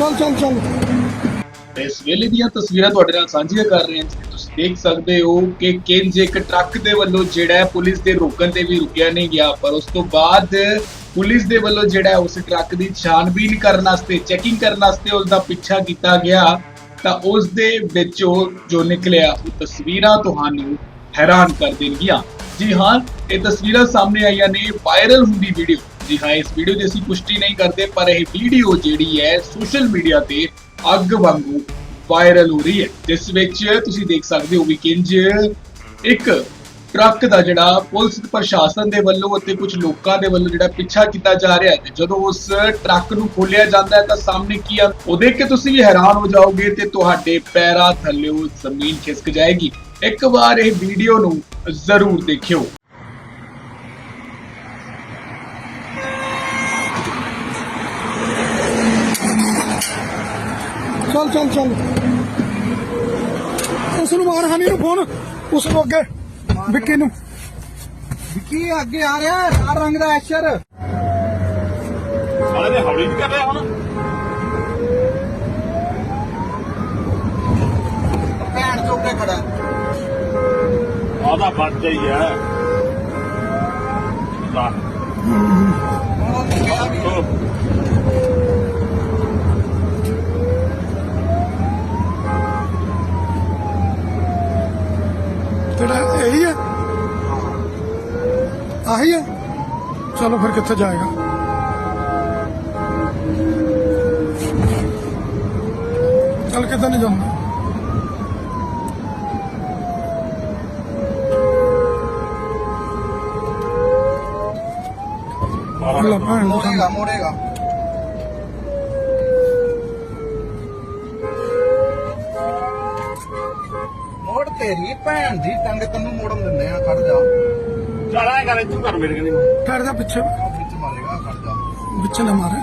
ਚੱਲ ਚੱਲ ਚੱਲ। ਇਸ ਵੇਲੇ ਦੀਆਂ ਤਸਵੀਰਾਂ ਤੁਹਾਡੇ ਨਾਲ ਸਾਂਝੀਆਂ ਕਰ ਰਹੇ ਹਾਂ। ਜਿਵੇਂ ਤੁਸੀਂ ਦੇਖ ਸਕਦੇ ਹੋ ਕਿ ਕਿੰਜ ਇੱਕ ਟਰੱਕ ਦੇ ਵੱਲੋਂ ਜਿਹੜਾ ਹੈ ਪੁਲਿਸ ਦੇ ਰੋਕਣ ਤੇ ਵੀ ਰੁਕਿਆ ਨਹੀਂ ਗਿਆ, ਪਰ ਉਸ ਤੋਂ ਬਾਅਦ ਪੁਲਿਸ ਦੇ ਵੱਲੋਂ ਜਿਹੜਾ ਉਸ ਟਰੱਕ ਦੀ ਛਾਣਬੀਨ ਕਰਨ ਵਾਸਤੇ, ਚੈਕਿੰਗ ਕਰਨ ਵਾਸਤੇ ਉਸ ਦਾ ਪਿੱਛਾ ਕੀਤਾ ਗਿਆ। ਤਾਂ ਉਸ ਦੇ ਵਿੱਚੋਂ ਜੋ ਨਿਕਲਿਆ, ਉਹ ਤਸਵੀਰਾਂ ਤੁਹਾਨੂੰ ਹੈਰਾਨ ਕਰ ਦੇਣਗੀਆਂ। ਜੀ ਹਾਂ, ਇਹ ਤਸਵੀਰਾਂ ਸਾਹਮਣੇ ਆਈਆਂ ਨੇ ਵਾਇਰਲ ਹੁੰਦੀ ਵੀਡੀਓ ਜੀ, ਹਾਂ, ਇਸ ਵੀਡੀਓ ਦੀ ਅਸੀਂ ਪੁਸ਼ਟੀ ਨਹੀਂ ਕਰਦੇ, ਪਰ ਇਹ ਵੀਡੀਓ ਜਿਹੜੀ ਹੈ ਸੋਸ਼ਲ ਮੀਡੀਆ ਤੇ ਅੱਗ ਵਾਂਗੂ ਵਾਇਰਲ ਹੋ ਰਹੀ ਹੈ। ਜਿਸ ਵਿੱਚ ਤੁਸੀਂ ਦੇਖ ਸਕਦੇ ਹੋ ਵੀ ਕਿੰਜ ਇੱਕ ਟਰੱਕ ਦਾ ਜਿਹੜਾ ਪੁਲਿਸ ਪ੍ਰਸ਼ਾਸਨ ਦੇ ਵੱਲੋਂ ਅਤੇ ਕੁਝ ਲੋਕਾਂ ਦੇ ਵੱਲੋਂ ਜਿਹੜਾ ਪਿੱਛਾ ਕੀਤਾ ਜਾ ਰਿਹਾ ਹੈ। ਜਦੋਂ ਉਸ ਟਰੱਕ ਨੂੰ ਖੋਲਿਆ ਜਾਂਦਾ ਹੈ ਤਾਂ ਸਾਹਮਣੇ ਕੀ ਆ? ਉਹ ਦੇਖ ਕੇ ਤੁਸੀਂ ਵੀ ਹੈਰਾਨ ਹੋ ਜਾਓਗੇ ਤੇ ਤੁਹਾਡੇ ਪੈਰਾਂ ਥੱਲੇੋਂ ਜ਼ਮੀਨ ਖਿਸਕ ਜਾਏਗੀ। ਇੱਕ ਵਾਰ ਇਹ ਵੀਡੀਓ ਨੂੰ ਜ਼ਰੂਰ ਦੇਖਿਓ। ਚੱਲ ਚੱਲ ਚੱਲ। ਉਸ ਨੂੰ ਮਾਰ ਹਨੀ ਨੂੰ ਫੋਨ। ਉਸ ਨੂੰ ਅੱਗੇ। ਵਿੱਕੀ ਨੂੰ। ਕੀ ਅੱਗੇ ਆ ਰਿਹਾ ਲਾਲ ਰੰਗ ਦਾ ਐਸ਼ਰ। ਸਾਲੇ ਨੇ ਹੌਲੀ ਨਹੀਂ ਕਰ ਰਿਹਾ ਹੁਣ। ਭੈਣ ਚੋਕੇ ਖੜਾ। ਆਦਾ ਜਾਈ ਹੈ ਉਹ ਵੀ ਤੋ ਤੇਰਾ ਇਹੀ ਹੈ ਆਹੀ ਹੈ ਚਲੋ ਫਿਰ ਕਿੱਥੇ ਜਾਏਗਾ? ਚੱਲ ਕਿੱਦਾਂ ਨਹੀਂ ਜਾਂਦਾ ਅੱਲਾ ਭੈਣ ਦੀ ਮੋੜੇਗਾ ਮੋੜੇਗਾ। ਮੋੜ ਤੇਰੀ ਭੈਣ ਦੀ ਟੰਗ ਤੈਨੂੰ ਮੋੜਨ ਦਿੰਦੇ ਆ ਖੜ ਜਾ। ਚੱਲ ਕਰ ਕਰ ਮੇਰੇ ਪਿੱਛੇ। ਵਿੱਚ ਨਾ ਮਾਰੇ।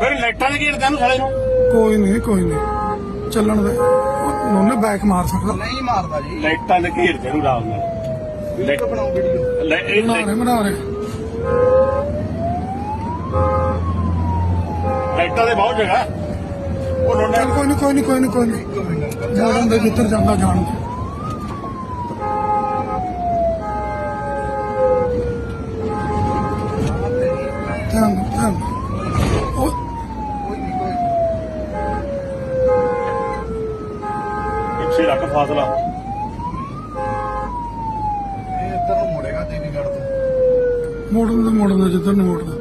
ਫਿਰ ਲਾਈਟਾਂ ਦੇ ਘੇਰ ਤੈਨੂੰ ਸਾਲੇ ਨੂੰ। ਕੋਈ ਨਹੀਂ ਕੋਈ ਨਹੀਂ ਚੱਲਣ ਦੇ। ਉਹਨੇ ਬੈਕ ਮਾਰ ਸਕਦਾ। ਨਹੀਂ ਮਾਰਦਾ ਜੀ। ਲਾਈਟਾਂ ਦੇ ਘੇਰ ਤੈਨੂੰ ਰਾਮ ਨਾਲ ਵੀਡੀਓ ਬਣਾਓ ਵੀਡੀਓ ਲੈ ਇਹ ਬਣਾ ਰਹੇ ਬਣਾ ਰਹੇ। ਲਾਈਟਾਂ ਦੇ ਬਹੁਤ ਜਗ੍ਹਾ। ਉਹ ਲੋਨੇ ਕੋਈ ਨਹੀਂ ਕੋਈ ਨਹੀਂ ਕੋਈ ਨਹੀਂ ਕੋਈ ਮੋੜਨ ਦੇ ਜਿੱਧਰ ਜਾਂਦਾ ਜਾਣ। ਦੇ ਧਿਆਨ ਦਿਓ, ਧਿਆਨ ਦਿਓ। ਉਹ ਕੋਈ ਨਹੀਂ ਕੋਈ ਪਿੱਛੇ ਰੱਖ ਫਾਸਲਾ। ਇਹ ਇੱਧਰ ਨੂੰ ਮੋੜੇਗਾ ਗੜ ਤੋਂ। ਮੋੜਨ ਦੇ ਮੋੜਨ ਦੇ ਜਿੱਧਰ ਨੂੰ ਮੋੜਦਾ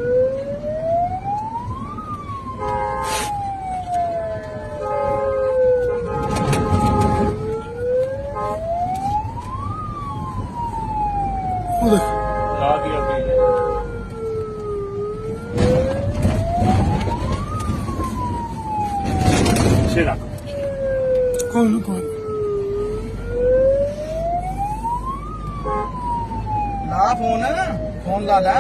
ਉਹ ਦੇਖ ਲਾ ਦੀ ਅੱਗੇ ਪਿੱਛੇ ਰੱਖ ਕੋਈ ਨਹੀਂ ਕੋਈ ਨੀ। ਲਾ ਫੋਨ? ਫੋਨ ਲਾ ਲੈ।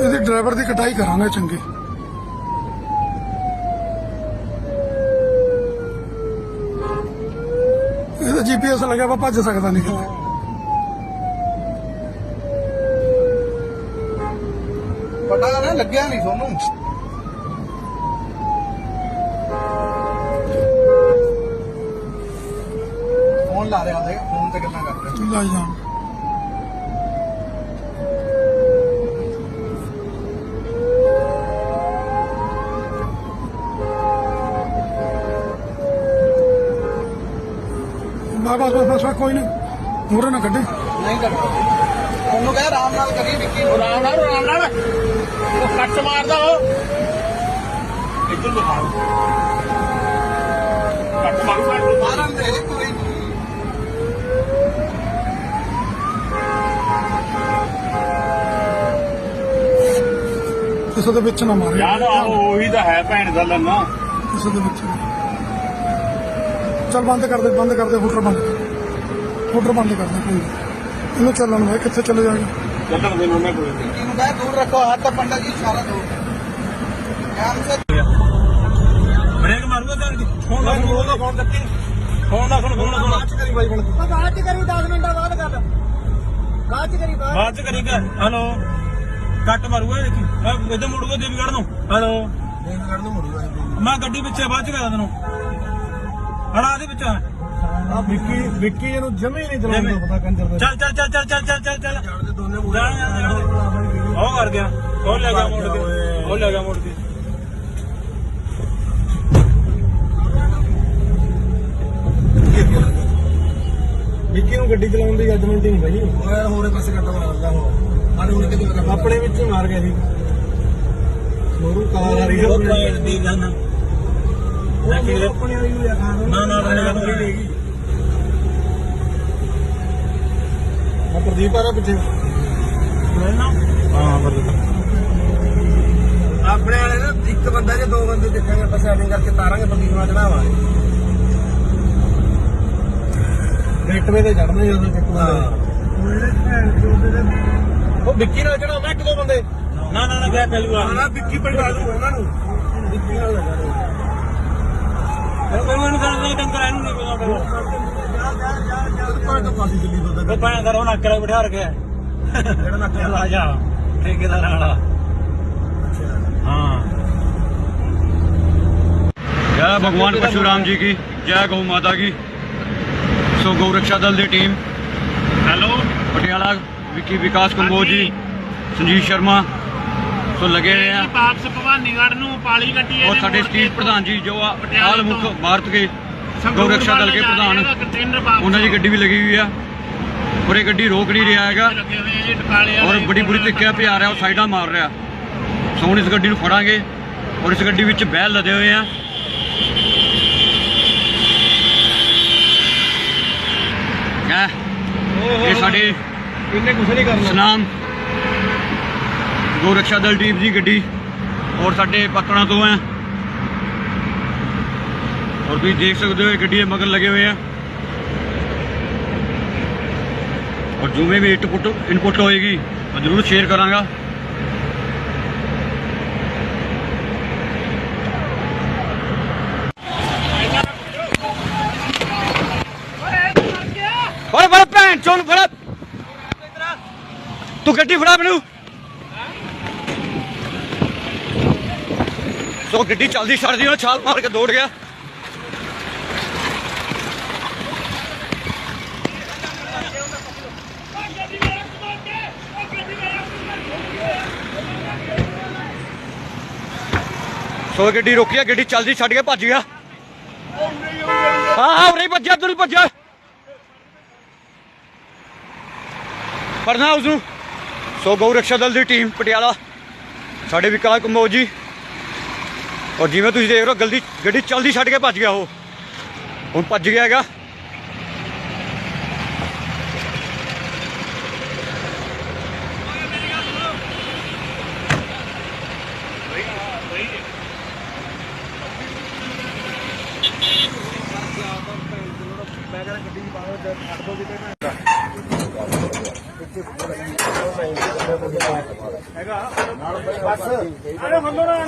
ਇਹਦੇ ਡਰਾਈਵਰ ਦੀ ਕਟਾਈ ਕਰਾਂਗੇ ਚੰਗੀ। ਇਹਦਾ ਜੀਪੀਐਸ ਲੱਗਿਆ ਵਾ ਭੱਜ ਸਕਦਾ ਨਹੀਂ ਕਿਤੇ। ਪਤਾ ਨਾ ਲੱਗਿਆ ਨਹੀਂ ਤੁਹਾਨੂੰ ਫੋਨ ਲਾ ਰਿਹਾ ਉਹਦੇ ਕਰ ਰਿਹਾ ਲੈ ਜਾਣ ਬਸ ਬਸ ਬਸ ਬਸ ਕੋਈ ਨਹੀਂ ਮੂਹਰੇ ਨਾ ਕੱਢੇ ਨਹੀਂ ਕਰਦਾ। ਉਹਨੂੰ ਕਹਿ ਆਰਾਮ ਨਾਲ ਕਰੀ ਵਿੱਕੀ ਉਹ ਨਾਲ ਰਾਮ ਨਾਲ ਉਹ ਕੱਟ ਮਾਰਦਾ ਉਹ ਇੱਧਰ ਦਿਖਾ ਕੱਟ ਮਾਰੂ ਮਾਰਨ ਦੇ ਕਿਸੇ ਦੇ ਵਿੱਚ ਨਾ ਮਾਰੇ। ਯਾਰ ਆਹ ਉਹੀ ਤਾਂ ਹੈ ਭੈਣ ਦਾ ਲੰਨਾ। ਕਿਸੇ ਦੇ ਵਿੱਚ ਨਾ। ਚੱਲ ਬੰਦ ਕਰ ਦੇ ਬੰਦ ਕਰ ਦੇ ਹੁਟਰ ਬੰਦ ਕਰ। ਹੁਟਰ ਬੰਦ ਕਰ ਦੇ ਕੋਈ। ਇਹਨੂੰ ਚੱਲਣ ਦੇ ਕਿੱਥੇ ਚਲੇ ਜਾਏਗਾ ਚੱਲਣ ਦੇ ਉਹਨੇ ਕੋਈ ਵਿੱਕੀ ਨੂੰ ਕਹਿ ਦੂਰ ਰੱਖੋ ਹੱਥ ਪੰਡਾ ਜੀ ਇਸ਼ਾਰਾ ਦੋ ਧਿਆਨ ਸੇ ਬ੍ਰੇਕ ਮਾਰੂਗਾ ਤਾਂ ਫੋਨ ਲਾ ਫੋਨ ਲਾ ਫੋਨ ਕੱਟੀ ਫੋਨ ਦਾ ਸੁਣ ਫੋਨ ਦਾ ਸੁਣ ਚ ਕਰੀ ਬਾਈ ਬਣ ਕੇ ਬਾਅਦ ਚ ਕਰੀ 10 ਮਿੰਟਾਂ ਬਾਅਦ ਕਰ ਬਾਅਦ ਚ ਕਰੀ ਬਾਅਦ। ਬਾਅਦ ਚ ਕਰੀ ਕਰ ਹਲੋ। ਕੱਟ ਮਾਰੂਗਾ ਇਹ ਦੇਖੀ। ਮੈਂ ਇਧਰ ਮੁੜੂਗਾ ਦੇਵੀਗੜ੍ਹ ਨੂੰ। ਹਲੋ। ਦੇਖ ਗੜ ਨੂੰ ਮੁੜੂਗਾ ਮੈਂ ਗੱਡੀ ਪਿੱਛੇ ਬਾਅਦ ਚ ਕਰਾਂ ਤੈਨੂੰ। ਹੜਾ ਦੇ ਵਿੱਚ ਆ ਵਿੱਕੀ ਵਿੱਕੀ ਇਹਨੂੰ ਜਮੇ ਨਹੀਂ ਚਲਾਉਣ ਦਾ ਪਤਾ ਕੰਜਰ ਦਾ। ਚੱਲ ਚੱਲ ਚੱਲ ਚੱਲ ਚੱਲ ਚੱਲ ਚੱਲ ਚੱਲ। ਉਹ ਕਰ ਗਿਆ। ਉਹ ਲੈ ਗਿਆ ਮੁੜ ਕੇ। ਉਹ ਲੈ ਗਿਆ ਮੁੜ ਕੇ। ਵਿੱਕੀ ਨੂੰ ਗੱਡੀ ਚਲਾਉਣ ਦੀ ਜੱਜਮੈਂਟ ਹੀ ਨਹੀਂ ਬਾਈ ਹੋਰੇ ਪਾਸੇ ਕੱਟ ਮਾਰਦਾ ਲੱਗਾ ਆਪਣੇ ਵਿੱਚ ਹੀ ਮਾਰ ਗਿਆ ਸੀ। ਮੋਰੂ ਕਾਰ ਆ ਰਹੀ ਹੈ ਦੀ ਜਾਨ ਮੈਂ ਕਿ ਆਪਣੇ ਵਾਲੀ ਨੂੰ। ਯਾਰ ਨਾ ਨਾ ਨਾ ਨਾ। ਆ ਪ੍ਰਦੀਪ ਆ ਰਿਹਾ ਪਿੱਛੇ। ਹਾਂ ਪ੍ਰਦੀਪ ਆਪਣੇ ਵਾਲੇ ਨਾ ਇੱਕ ਬੰਦਾ ਜੇ ਦੋ ਬੰਦੇ ਦੇਖਾਂਗੇ ਆਪਾਂ ਸੈਟਿੰਗ ਕਰਕੇ ਤਾਰਾਂਗੇ ਬੰਦੀ ਨਾਲ ਚੜਾਵਾਂਗੇ। ਗੇਟਵੇ ਤੇ ਚੜਨਾ ਜਦੋਂ ਚੱਕੂਗਾ ਉਹ ਵਿੱਕੀ ਨਾਲ ਚੜਾ ਮੈਂ ਇੱਕ ਦੋ ਬੰਦੇ ਨਾ ਨਾ ਨਾ ਗਿਆ ਪਹਿਲੂਆ ਨਾ ਵਿੱਕੀ ਪਲਟਾ ਦੂ ਉਹਨਾਂ ਨੂੰ ਵਿੱਕੀ ਨਾਲ ਲਗਾ ਉਹ ਮੈਨੂੰ ਕਹਿੰਦਾ ਟੰਕਰ ਇਹਨੂੰ ਨਹੀਂ ਪਤਾ ਜਦ ਪਾਣ ਤੋਂ ਪਾਸੀ ਦਿੱਲੀ ਤੋਂ ਉਹ ਪੈਣ ਕਰ ਉਹ ਨੱਕ ਨਾਲ ਬਿਠਾ ਰਖਿਆ ਜਿਹੜਾ ਨਾ ਚੱਲ ਆ ਜਾ ਠੇਕੇਦਾਰ ਵਾਲਾ हाँ जय भगवान परशुराम जी की जय गौ माता की सो गौ रक्षा दल ਦੀ ਟੀਮ ਹੈਲੋ ਪਟਿਆਲਾ ਵਿਕੀ ਵਿਕਾਸ ਕੰਬੋਜ ਜੀ ਸੰਜੀਤ ਸ਼ਰਮਾ। ਸੋ ਲੱਗੇ ਰਹੇ ਆ। ਵਾਪਸ ਭਵਾਨੀਗੜ੍ਹ ਨੂੰ ਪਾਲੀ ਗੱਡੀ ਇਹਨੇ ਔਰ ਸਾਡੇ ਮੁੜ ਪ੍ਰਧਾਨ ਜੀ ਜੋ ਆ ਪਟਿਆਲੇ ਆਲ ਭਾਰਤ ਕੇ ਗਊ ਰਕਸ਼ਾ ਦਲ ਕੇ ਪ੍ਰਧਾਨ। ਉਹਨਾਂ ਦੀ ਗੱਡੀ ਵੀ ਲੱਗੀ ਹੋਈ ਆ। ਔਰ ਇਹ ਗੱਡੀ ਰੋਕ ਨਹੀਂ ਰਿਹਾ ਹੈਗਾ। ਔਰ ਬੜੀ ਬੁਰੀ ਤਰੀਕੇ ਨਾਲ ਪਿਆ ਰਿਹਾ ਉਹ ਸਾਈਡਾਂ ਮਾਰ ਰਿਹਾ। ਸੋਣ ਇਸ ਗੱਡੀ ਨੂੰ ਫੜਾਂਗੇ। ਔਰ ਇਸ ਗੱਡੀ ਵਿੱਚ ਬਹਿ ਲਦੇ ਹੋਏ ਆ। ਇਹ ਸਾਡੇ ਇਹਨੇ ਕੁਝ ਨਹੀਂ ਕਰਨਾ ਸਨਾਮ ਗੋ ਰਕਸ਼ਾ ਦਲ ਟੀਮ ਦੀ ਗੱਡੀ ਔਰ ਸਾਡੇ ਪਤਣਾ ਤੋਂ ਹੈ ਔਰ ਤੁਸੀਂ ਦੇਖ ਸਕਦੇ ਹੋ ਇਹ ਗੱਡੀ ਦੇ ਮਗਰ ਲੱਗੇ ਹੋਏ ਆ ਔਰ ਜਿਵੇਂ ਵੀ ਇਨਪੁੱਟ ਇਨਪੁੱਟ ਹੋਏਗੀ ਮੈਂ ਜ਼ਰੂਰ ਸ਼ੇਅਰ ਕਰਾਂਗਾ ਫੜ ਫੜ ਭੈਣ ਚੋਂ ਫੜ ਤੂੰ ਗੱਡੀ ਫੜਾ ਮੈਨੂੰ। ਸੋ ਗੱਡੀ ਚੱਲਦੀ ਛੱਡਦੀ ਉਹ ਛਾਲ ਮਾਰ ਕੇ ਦੌੜ ਗਿਆ। ਸੋ ਗੱਡੀ ਰੋਕੀ ਆ ਗੱਡੀ ਚੱਲਦੀ ਛੱਡ ਕੇ ਭੱਜ ਗਿਆ। ਹਾਂ ਹਾਂ, ਉਰੇ ਭੱਜਿਆ ਤੂੰ ਭੱਜਿਆ। ਫੜਨਾ ਉਸ ਨੂੰ ਸੋ ਗਊ ਰਕਸ਼ਾ ਦਲ ਦੀ ਟੀਮ ਪਟਿਆਲਾ, ਸਾਡੇ ਵਿਕਾਸ ਕੰਬੋਜ ਜੀ। ਔਰ ਜਿਵੇਂ ਤੁਸੀਂ ਦੇਖ ਰਹੇ ਹੋ ਗਲਦੀ ਗੱਡੀ ਚਲਦੀ ਛੱਡ ਕੇ ਭੱਜ ਗਿਆ ਉਹ। ਹੁਣ ਭੱਜ ਗਿਆ ਹੈਗਾ।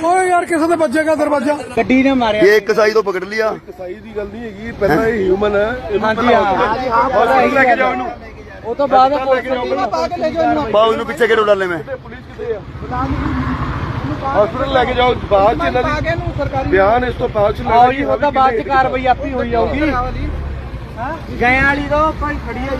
ਓਏ ਯਾਰ ਕਿਸੇ ਦੇ ਵੱਜੇਗਾ ਦਰਵਾਜ਼ਾ? ਇਹ ਇੱਕ ਸਾਈ ਤੋਂ ਪਕੜ ਲਿਆ। ਸਾਈ ਦੀ ਗੱਲ ਨਹੀਂ ਹੈਗੀ ਪਹਿਲਾਂ ਇਹ ਹਿਊਮਨ ਹੈ ਹਾਂਜੀ ਹਾਂ। ਹਸਪੀਟਲ ਲੈ ਕੇ ਜਾਓ ਇਹਨੂੰ। ਉਹ ਤੋਂ ਬਾਅਦ ਪਾ ਕੇ ਲੈ ਜਾਓ ਇਹਨੂੰ। ਬਾਉ ਇਹਨੂੰ ਪਿੱਛੇ ਕਿਹੜੇ ਡਾਲੇ ਮੈਂ? ਹਸਪੀਟਲ ਲੈ ਕੇ ਜਾਓ ਬਾਅਦ ਚ ਇਹਨਾਂ ਦੀ ਬਿਆਨ ਇਸ ਤੋਂ ਬਾਅਦ ਚ ਲੈਣਾ ਆਓ ਜੀ ਉਹ ਤਾਂ ਬਾਅਦ ਚ ਕਾਰਵਾਈ ਆਪੀ ਹੋਈ ਜਾਊਗੀ। ਹਾਂ? ਗਿਆ ਵਾਲੀ ਤਾਂ ਭਾਈ ਖੜੀ ਹੈ